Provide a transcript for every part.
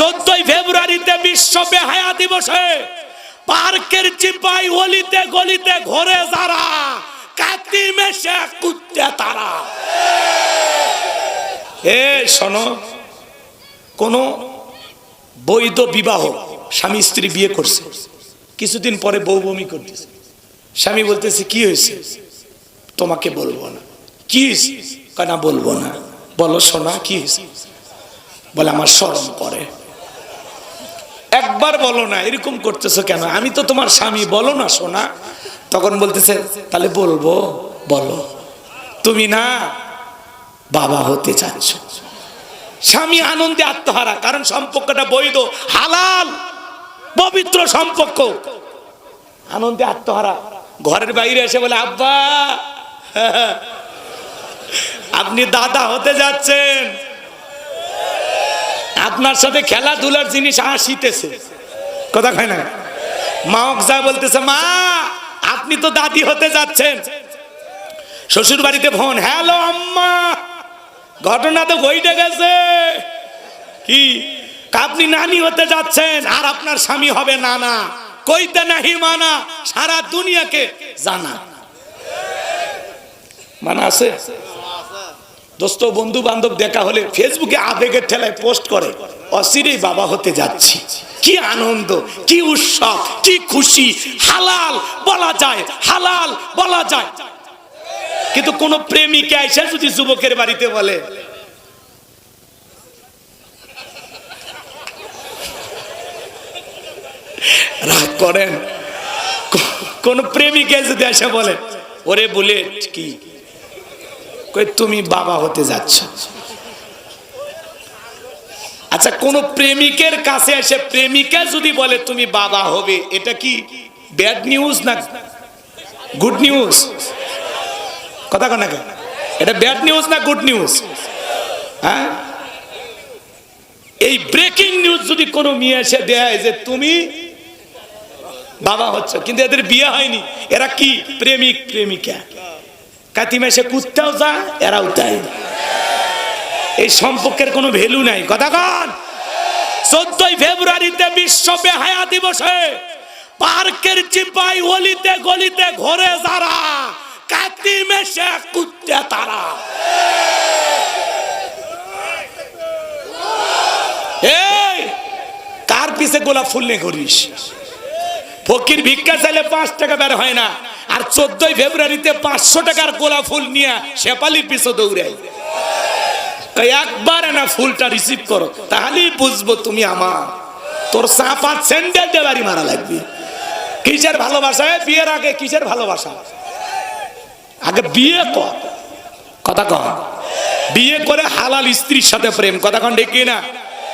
চোদ্দই ফেব্রুয়ারিতে বিশ্ব বেহায়া দিবসে পার্কের চিপাই অলিতে গলিতে ঘরে যারা, কাতি মেশে কুত্তে তারা। এ, শোনো, কোন বৈধ বিবাহ স্বামী স্ত্রী বিয়ে করছে, কিছুদিন পরে বউ বমি করতেছে। স্বামী বলতেছে, কি হয়েছে? তোমাকে বলব না। কি কয় বলব না। বলো, শোনা, কি হয়েছে? বলে, আমার শরম করে। একবার বলো না, এরকম করতেছো কেন? আমি তো তোমার স্বামী, বলো না, শোনা। তখন বলতেছে, তাহলে বলব, বলো। তুমি না বাবা হতে চাচ্ছ। স্বামী আনন্দে আত্মহারা, কারণ সম্পর্কটা বৈধ, হালাল, পবিত্র সম্পর্ক। আনন্দে আত্মহারা। ঘরের বাইরে এসে বলে, আব্বা, আপনি দাদা হতে যাচ্ছেন। আপনার সাথে খেলাধুলার জিনিস আসিতেছে। কথা খায় না? মা যা বলতেছে, মা, আপনি তো দাদি হতে যাচ্ছেন। শ্বশুর বাড়িতে ফোন, হ্যালো আম্মা, ঘটনা তো বইটে গেছে। কি, আপনি নানি হতে যাচ্ছেন, আর আপনার স্বামী হবে নানা। কইতে নাহি মানা, সারা দুনিয়াকে জানা। মানা আছে? দোস্ত বন্ধু বান্ধব দেখা হলে ফেসবুকে আবেগের ঠেলায় পোস্ট করে, অচিরেই বাবা হতে যাচ্ছি। কি আনন্দ, কি উৎসব, কি খুশি। হালাল বলা যায়, হালাল বলা যায়। কিন্তু কোন প্রেমিকা এসে যদি যুবকের বাড়িতে বলে, রাগ করেন? কোন প্রেমিকা যদি এসে বলে, ওরে বুলেট, কি কই, তুমি বাবা হতে যাচ্ছ। আচ্ছা কোন প্রেমিকের কাছে এসে প্রেমিকা যদি বলে, তুমি বাবা হবে, এটা কি ব্যাড নিউজ না গুড নিউজ কথা কন এটা ব্যাড নিউজ না গুড নিউজ হ্যাঁ? এই ব্রেকিং নিউজ যদি কোনো মেয়ে এসে দেয় যে, তুমি বাবা হচ্ছে, কিন্তু এদের বিয়ে হয়নি, এরা কি? প্রেমিক, প্রেমিকা। কাতি মাসে কুত্তাও যা, এরাও তাই। এই সম্পর্কের কোনো ভ্যালু নাই। কথা কন। চোদ্দই ফেব্রুয়ারিতে বিশ্ব বেহায়া দিবসে পার্কের চিপাই অলিতে গলিতে ঘরে যারা কাতি মেশে কুত্তে তারা। এই, কার পিছে গোলাপ ফুল নিয়ে ঘুরিস? ফকির ভিক্ষা চাইলে পাঁচ টাকা বের হয় না। আর চোদ্দই ফেব্রুয়ারিতে পাঁচশো টাকার গোলাপ ফুল নিয়ে শেপালির পিছু দৌড়াই একবার না ফুলটা রিসিভ করো, তাহলেই বুঝব তুমি আমার। তোর চাপা স্যান্ডেল দিয়ে বাড়ি মারা লাগবে। কিসের ভালোবাসা? বিয়ের আগে কিসের ভালোবাসা? আগে বিয়ে কর। কথা কন। বিয়ে করে হালাল স্ত্রীর সাথে প্রেম। কথা কন ডেকে না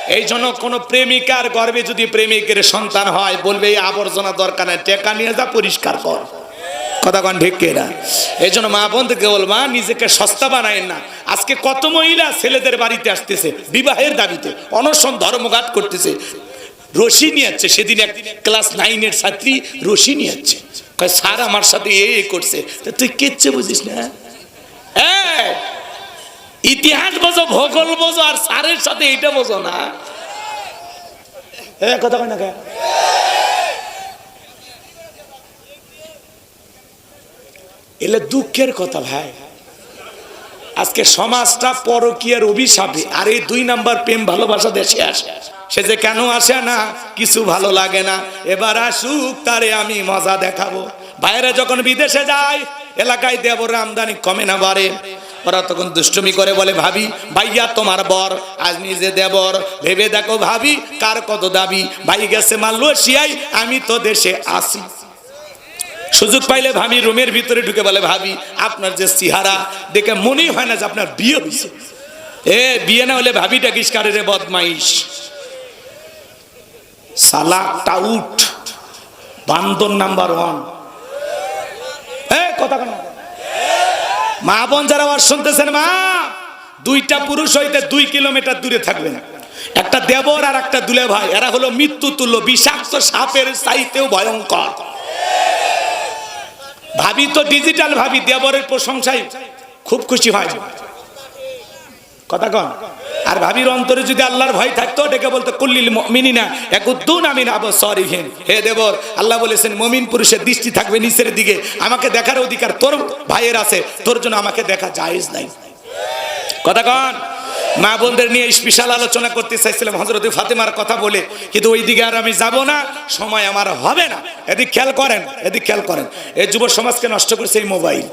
এই জন্য কোন প্রেমিকার গর্বে যদি প্রেমিকের সন্তান হয়, বলবে, এই আবর্জনা দরকার নাই, টেকা নিয়ে যা, পরিষ্কার কর। কথা কন ঢেকে না এই জন্য মা বন্ধুকে বলবা নিজেকে সস্তা বানায় না। আজকে কত মহিলা ছেলেদের বাড়িতে আসতেছে, বিবাহের দাবিতে, অনশন ধর্মঘাট করতেছে। রশি নিয়ে যাচ্ছে সেদিন এক ক্লাস নাইনের ছাত্রী রশি নিয়ে যাচ্ছে স্যার আমার সাথে এ এ করছে। তা তুই কেচ্ছে বুঝিস না? ইতিহাস বোঝো, ভূগোল বোঝো, আর স্যারের সাথে এটা বোঝো না। এ, কথা কয় না এলে দুঃখের কথা ভাই। আজকে সমাজটা পরকীয়ার অভিশাপে, আর এই দুই নাম্বার প্রেম ভালোবাসা দেশে আসে। সে যে কেন আসে না, কিছু ভালো লাগে না। এবার আসুক, তারে আমি মজা দেখাবো। বাইরে যখন বিদেশে যায়, এলাকায় দেবর আমদানি কমে না, বাড়ে। ওরা তখন দুষ্টুমি করে বলে, ভাবি, ভাইয়া, তোমার বর, আজ নিজে দেবর। ভেবে দেখো, ভাবি, কার কত দাবি? ভাই গেছে মালয়েশিয়ায়, আমি তো দেশে আসি। সুযোগ পাইলে ভাবি, রুমের ভিতরে ঢুকে বলে, ভাবি, আপনার যে চেহারা, দেখে মনেই হয় না যে আপনার বিয়ে হয়েছে। এ, বিয়ে না হলে ভাবিটা কিসকারে রে বদমাইশ? সালা টাউট বান্দর নাম্বার ওয়ান। এ, কথা কেন মা বোন যারা আবার শুনতেছেন, মা, দুইটা পুরুষ হইতে দুই কিলোমিটার দূরে থাকবেন। একটা দেবর আর একটা দুলে ভাই এরা হলো মৃত্যু তুল্য বিষাক্ত সাপের চাইতেও ভয়ঙ্কর। ভাবি তো ডিজিটাল ভাবি, দেবরের প্রশংসায় খুব খুশি হয়। কথা কন। আর ভাবির অন্তরে যদি আল্লাহর ভয় থাকতো, ডেকে বলতো, কুল্লিল মিনিনা একুদ্দুন আমিন আব সরিহীন হে দেবর, আল্লাহ বলেছেন, মমিন পুরুষের দৃষ্টি থাকবে নিচের দিকে। আমাকে দেখার অধিকার তোর ভাইয়ের আছে, তোর জন্য আমাকে দেখা জায়েজ নাই। কথা কন। মা বোনদের নিয়ে স্পেশাল আলোচনা করতে চাইছিলাম। হজরত ফাতেমার কথা বলে, কিন্তু ওই দিকে আর আমি যাব না, সময় আমার হবে না। এদিক খেয়াল করেন, এদিক খেয়াল করেন। এই যুব সমাজকে নষ্ট করছে এই মোবাইল।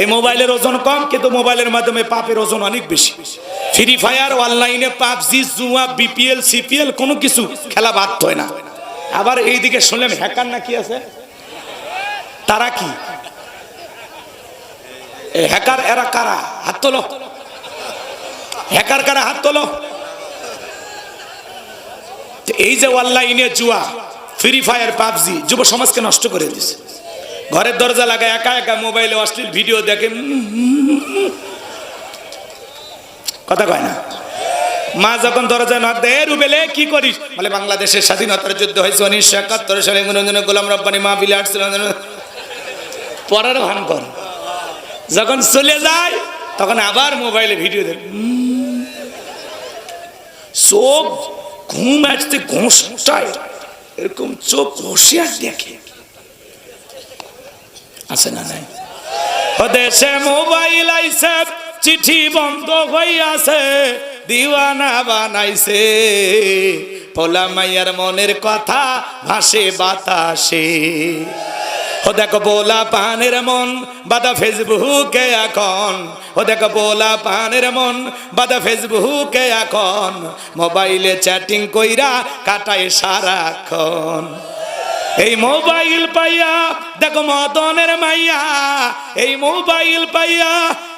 এই মোবাইলের ওজন কম, কিন্তু মোবাইলের মাধ্যমে পাপের ওজন অনেক বেশি। ফ্রি ফায়ার অনলাইনে পাবজি, জুয়া, বিপিএল, সিপিএল, কোনো কিছু খেলা বাদ হয় না। আবার এইদিকে শুনলাম হ্যাকার না কি আছে? তারা কি? হ্যাকার এরা কারা? হাত তোলো। হ্যাকার কারা হাত তোলো? এই যে অনলাইনে জুয়া ফ্রি ফায়ার পাবজি, যুব সমাজকে নষ্ট করে দিছে। ঘরের দরজা লাগায় একা একা মোবাইলে অশ্লীল ভিডিও দেখে কথা কয় না? মা যখন দরজা নক দেয় রুবেলে, কি করিস? বলে, বাংলাদেশের স্বাধীনতার যুদ্ধ হয়েছে উনিশশো একাত্তর সালে। মনোরঞ্জন গোলাম রব্বানি মা বিলে আসছিল পড়ার ভান কর। যখন চলে যায়, তখন আবার মোবাইলে ভিডিও দেখ চোখ ঘুম আসতে ঘোষটায় এরকম চোখ ঘষে আর দেখে। আছে না নাই? দেশে মোবাইল আইসে চিঠি বন্ধ হইয়াছে, দিওয়ানা বানাইছে। পোলা মাইয়ার মনের কথা ভাসে বাতাসে। ও দেখো বোলা পানের মন, বাদা ফেসবুকে এখন। ও দেখো বোলা পানের মন, বাদা ফেসবুকে এখন। মোবাইলে চ্যাটিং কইরা কাটায় সারাক্ষণ। এই মোবাইল পাইয়া, দেখো মদনের মাইয়া, এই মোবাইল পাইয়া,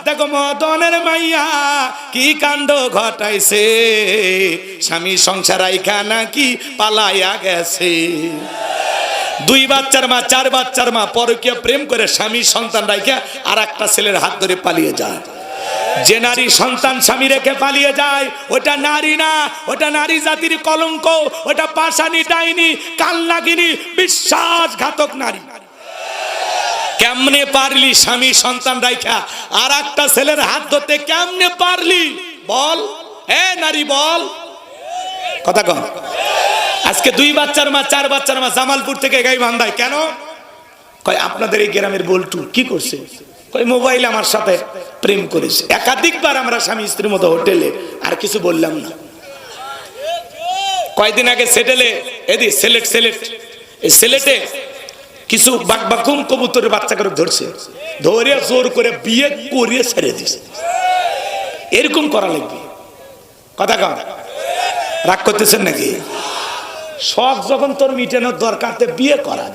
দেখো মদনের মাইয়া, কি কাণ্ড ঘটাইছে? স্বামী সংসার আইখা নাকি পালাইয়া গেছে। দুই বাচ্চার মা, চার বাচ্চার মা পরকীয় প্রেম করে স্বামী সন্তান রাইখা আর একটা ছেলের হাত ধরে পালিয়ে যায়। যে নারী সন্তান স্বামী রেখে পালিয়ে যায়, ওটা নারী না, ওটা নারী জাতির কলঙ্ক, ওটা পাশানি ডাইনি কালনাগিনী বিশ্বাসঘাতক নারী। কেমনে পারলি স্বামী সন্তান রাইখা? আর একটা ছেলের হাত ধরতে কেমনে পারলি? বল। এ নারী, বল। কথা কন আজকে দুই বাচ্চার মা, চার বাচ্চার মা জামালপুর থেকে গাই বান্ধায়। কেন? কয়, আপনাদের এই গ্রামের বল্টু কি করছে? কয়, মোবাইল আমার সাথে প্রেম করেছে। একাধিকবার আমরা স্বামী স্ত্রীর মতো হোটেলে, আর কিছু বললাম না। কয়দিন আগে সেটেলে এদি সেলেট সেলেট, এই সেলেটে কিছু বাকবাকুম কবুতরের বাচ্চা করে ধরছে। ধরে জোর করে বিয়ে করিয়ে ছেড়ে দিছে। এরকম করা লাগবে। কথা কর রাগ করতেছেন নাকি? শখ যখন তোর মিটানোর দরকার বিয়ে করা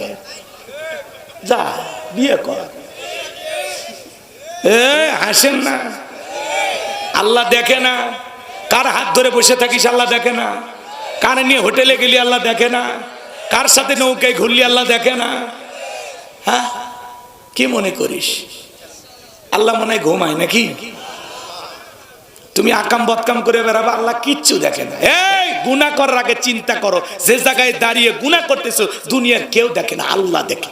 যা, বিয়ে কর। হাসেন না। আল্লাহ দেখে না। কার হাত ধরে বসে থাকিস আল্লাহ দেখে না। কার নিয়ে হোটেলে গেলি আল্লাহ দেখে না। কার সাথে নৌকায় ঘুরলি আল্লাহ দেখে না। হ্যাঁ? কি মনে করিস? আল্লাহ মনে হয় ঘুমায় নাকি? তুমি আকাম বদকাম করে বেড়াবো, আল্লাহ কিচ্ছু দেখে না। এই গুণা করার আগে চিন্তা করো। যে জায়গায় দাঁড়িয়ে গুণা করতেছো, দুনিয়ার কেউ দেখে না, আল্লাহ দেখে।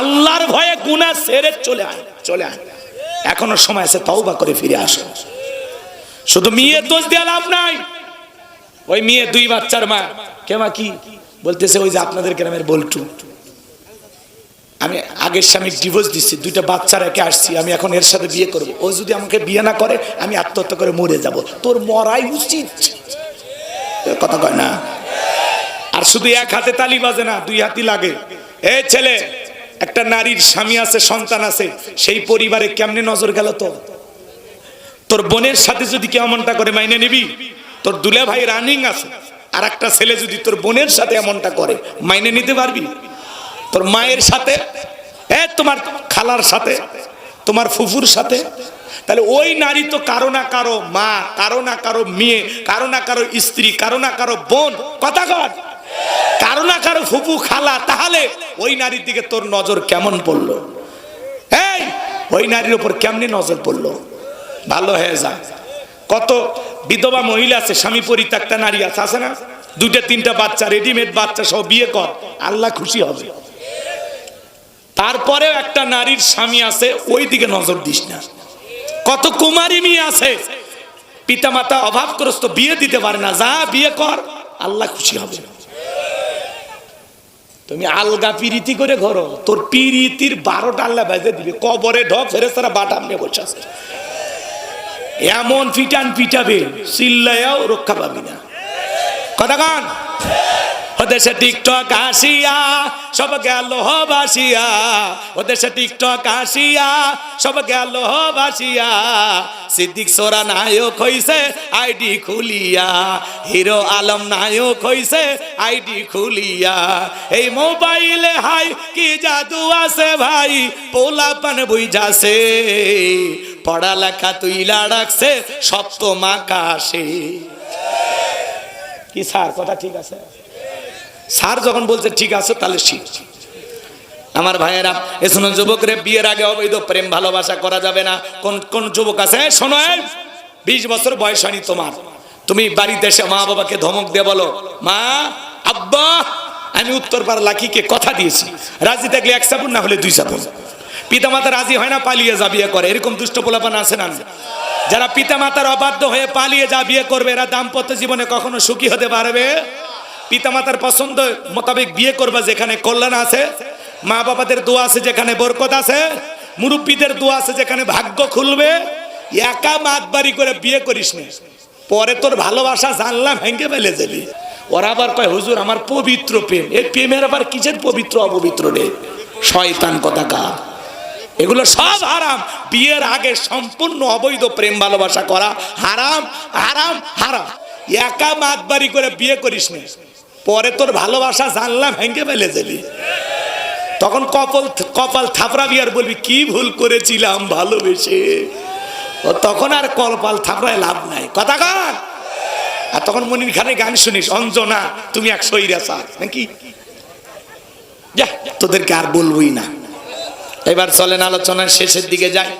আল্লাহর ভয়ে গুণা সেরে চলে আয় চলে আয়। এখনও সময় আছে, তওবা করে ফিরে আসো। শুধু মেয়ের দোষ দেওয়া লাভ নাই। ওই মেয়ে দুই বাচ্চার মা। কেমা কি? বলতেছে, ওই যে আপনাদের গ্রামের বল্টু। আমি আগের স্বামী ডিভোর্স দিচ্ছি দুইটা বাচ্চা রেখে আসছি, আমি এখন এর সাথে বিয়ে করব। ও যদি আমাকে বিয়ে না করে, আমি আত্মহত্যা করে মরে যাব। তোর মরাই উচিত। কথা কয় না। আর শুধু এক হাতে তালি বাজে না, দুই হাতি লাগে। এ ছেলে, একটা নারীর স্বামী আছে, সন্তান আছে, সেই পরিবারে কেমনে নজর গেল তো তোর বোনের সাথে যদি কেউ এমনটা করে, মাইনে নিবি? তোর দুলে ভাই রানিং আছে আর একটা ছেলে যদি তোর বোনের সাথে এমনটা করে, মাইনে নিতে পারবি? তোর মায়ের সাথে, এ তোমার খালার সাথে, তোমার ফুফুর সাথে তাহলে ওই নারী তো কারও না কারও মা, কারও না কারও মেয়ে, কারও না কারও স্ত্রী, কারও না কারও বোন। কথা কর কারও না কারও ফুফু খালা, তাহলে ওই নারীর দিকে তোর নজর কেমন পড়ল? এই, ওই নারীর উপর কেমনি নজর পড়ল? ভালো হয়ে যা। কত বিধবা মহিলা আছে, স্বামী পরিত্যক্তা নারী আছে আছে না? দুইটা, তিনটা বাচ্চা রেডিমেড বাচ্চা সব বিয়ে কর। আল্লাহ খুশি হবে। তারপরেও একটা নারীর স্বামী আছে ওই দিকে নজর দিস না। কত কুমারী মেয়ে আছে। পিতামাতা অভাবগ্রস্ত, বিয়ে দিতে পারে না। যা বিয়ে কর, আল্লাহ খুশি হবে। তুমি আলগা পিরিতি করে ঘর। তোর পিরিতির বারোটা আল্লাহ বেঁধে দিবে। কবরে ঢপ ফেরে তারা বাটাম নিয়ে বসে আছে। এমন পিটান পিটাবে চিল্লায়াও রক্ষা পাবি না। কথা কান? ওদেশে টিকটক আসিয়া, সব গেল বাসিয়া। ওদেশে টিকটক আসিয়া, সব গেল বাসিয়া। সিদ্দিক সোরা নায়ক হইছে, আইডি খুলিয়া। হিরো আলম নায়ক হইছে, আইডি খুলিয়া। এই মোবাইলে হাই, কি জাদু আছে ভাই? পোলাপান বুঝাছে পড়ালেখা তুইলা রাখছে, সপ্তম আকাশে। কি স্যার, কথা ঠিক আছে? স্যার যখন বলছে, ঠিক আছে, তাহলে ঠিক আমার ভাইয়েরা, এ শোনো যুবকরে, বিয়ের আগে অবৈধ প্রেম ভালোবাসা করা যাবে না। কোন কোন যুবক আছে? এই শোনো বিশ বছর বয়স হয়নি তোমার। তুমি বাড়িতে এসে মা বাবাকে ধমক দিয়ে বলো, মা, আব্বা, আমি উত্তর পাড়া লাকিকে কথা দিয়েছি। রাজি থাকলে এক সাবুন, না হলে দুই সাবুন। পিতামাতা রাজি হয় না, পালিয়ে যা বিয়ে করে। এরকম দুষ্ট পোলাপান আছে না? যারা পিতামাতার অবাধ্য হয়ে পালিয়ে যা বিয়ে করবে, এরা দাম্পত্য জীবনে কখনো সুখী হতে পারবে? পিতামাতার পছন্দ মোতাবেক বিয়ে করবা যেখানে কল্যাণ আছে মা বাবাদের দোয়া আছে যেখানে বরকত আছে, মুরব্বীদের দোয়া আছে যেখানে ভাগ্য খুলবে, একা মাতবাড়ি করে বিয়ে করিস না। পরে তোর ভালোবাসা জানলাম ভেঙে ফেলে যাবি ওরা আবার কয়, হুজুর, আমার পবিত্র প্রেম। এই প্রেমের আবার কিসের পবিত্র, অপবিত্র রে? শয়তান কথা কা এগুলো সব হারাম। বিয়ের আগে সম্পূর্ণ অবৈধ প্রেম ভালোবাসা করা হারাম হারাম হারাম। একা মাতবাড়ি করে বিয়ে করিস না। পরে তোর ভালোবাসা জানলাম ভেঙে ফেলে যাবি তখন কপাল কপাল থাপড়াবি আর বলবি, কি ভুল করেছিলাম ভালোবেসে? ও তখন আর কপাল থাপড়ায় লাভ নাই। কথা কার আর তখন মনির খানে গান শুনিস, অঞ্জনা, তুমি এক সৈরাসা নাকি? যা, তোদেরকে আর বলবই না। এবার চলেন, আলোচনার শেষের দিকে যাই।